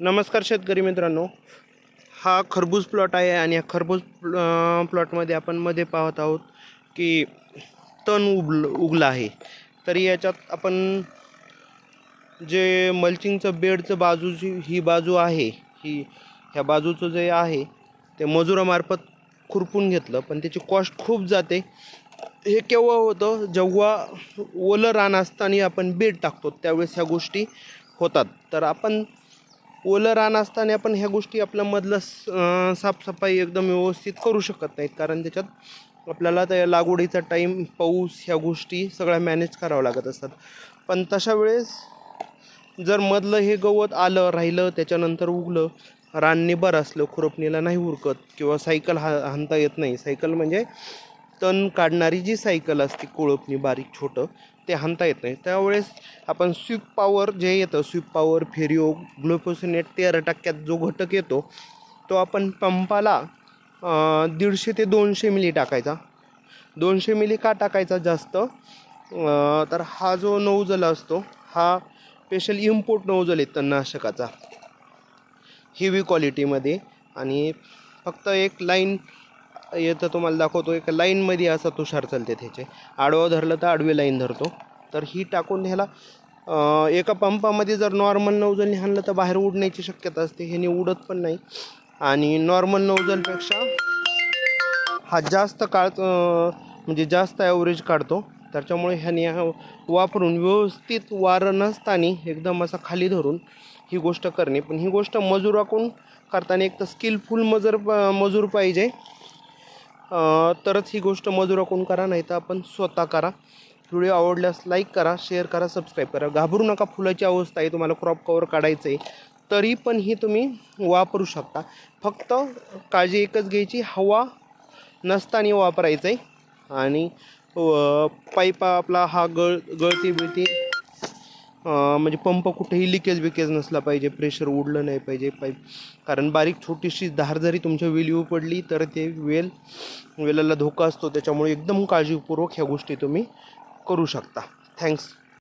नमस्कार शेतकरी मित्रांनो. हा खरबूज प्लॉट आहे आणि या खरबूज प्लॉटमध्ये आपण मध्ये पाहत आहोत की तण उगल उगलं आहे. तरी याच्यात आपण जे मल्चिंगचं बेडचं बाजूची ही बाजू आहे ही ह्या बाजूचं जे आहे ते मजुरामार्फत खुरपून घेतलं. पण त्याची कॉस्ट खूप जाते. हे केव्हा होतं? जेव्हा ओलं रान असताना आपण बेड टाकतो त्यावेळेस ह्या गोष्टी होतात. तर आपण ओलं रान असताना पण ह्या गोष्टी आपल्यामधलं स- साफसफाई एकदम व्यवस्थित करू शकत नाहीत. कारण त्याच्यात आपल्याला त्या लागवडीचा टाईम पाऊस ह्या गोष्टी सगळ्या मॅनेज करावं लागत असतात. पण तशा वेळेस जर मधलं हे गवत आलं राहिलं त्याच्यानंतर उगलं रान निबर असलं खुरपणीला नाही उरकत किंवा सायकल हा हाणता येत नाही. सायकल म्हणजे तण काढणारी जी सायकल असते कोळपणी बारीक छोटं ते हाणता येत नाही. त्यावेळेस आपण स्वीप पॉवर जे येतं स्वीप पॉवर फेरिओ ग्लुकोसिनेट तेरा टक्क्यात जो घटक येतो तो आपण पंपाला दीडशे ते दोनशे मिली टाकायचा. दोनशे मिली का टाकायचा जास्त? तर हा जो नौजल असतो हा स्पेशल इम्पोर्ट नौजल आहे तणनाशकाचा. हेवी क्वालिटीमध्ये आणि फक्त एक लाईन येतं तुम्हाला दाखवतो एक लाईनमध्ये असा तुषार चालते त्याचे. आडवं धरलं तर आडवी लाईन धरतो. तर ही टाकून ह्याला एका पंपामध्ये जर नॉर्मल नौजलने हाणलं तर बाहेर उडण्याची शक्यता असते. ह्याने उडत पण नाही. आणि नॉर्मल नौजलपेक्षा हा जास्त काळ म्हणजे जास्त ॲव्हरेज काढतो. त्याच्यामुळे ह्याने वापरून व्यवस्थित वारं नसताना एकदम असा खाली धरून ही गोष्ट करणे. पण ही गोष्ट मजुराकडून करताना एक तर स्किलफुल मजूर मजूर पाहिजे. तरच ही गोष्ट मजुराकडून करा नाही तर आपण स्वतः करा. व्हिडिओ आवडल्यास लाईक करा शेअर करा सबस्क्राईब करा. घाबरू नका फुलाची अवस्था आहे तुम्हाला क्रॉप कवर काढायचं आहे तरी पण ही तुम्ही वापरू शकता. फक्त काळजी एकच घ्यायची हवा नसताना वापरायचं आहे आणि पाईप आपला हा गळ गळती बिळती म्हणजे पंप कुठेही लिकेज बिकेज नसला पाहिजे प्रेशर उडलं नाही पाहिजे पाईप कारण बारीक छोटीशी धार जरी तुमच्या वेलीवर पडली तर ते वेल वेलाला धोका असतो. त्याच्यामुळे एकदम काळजीपूर्वक ह्या गोष्टी तुम्ही करू शकता. थँक्स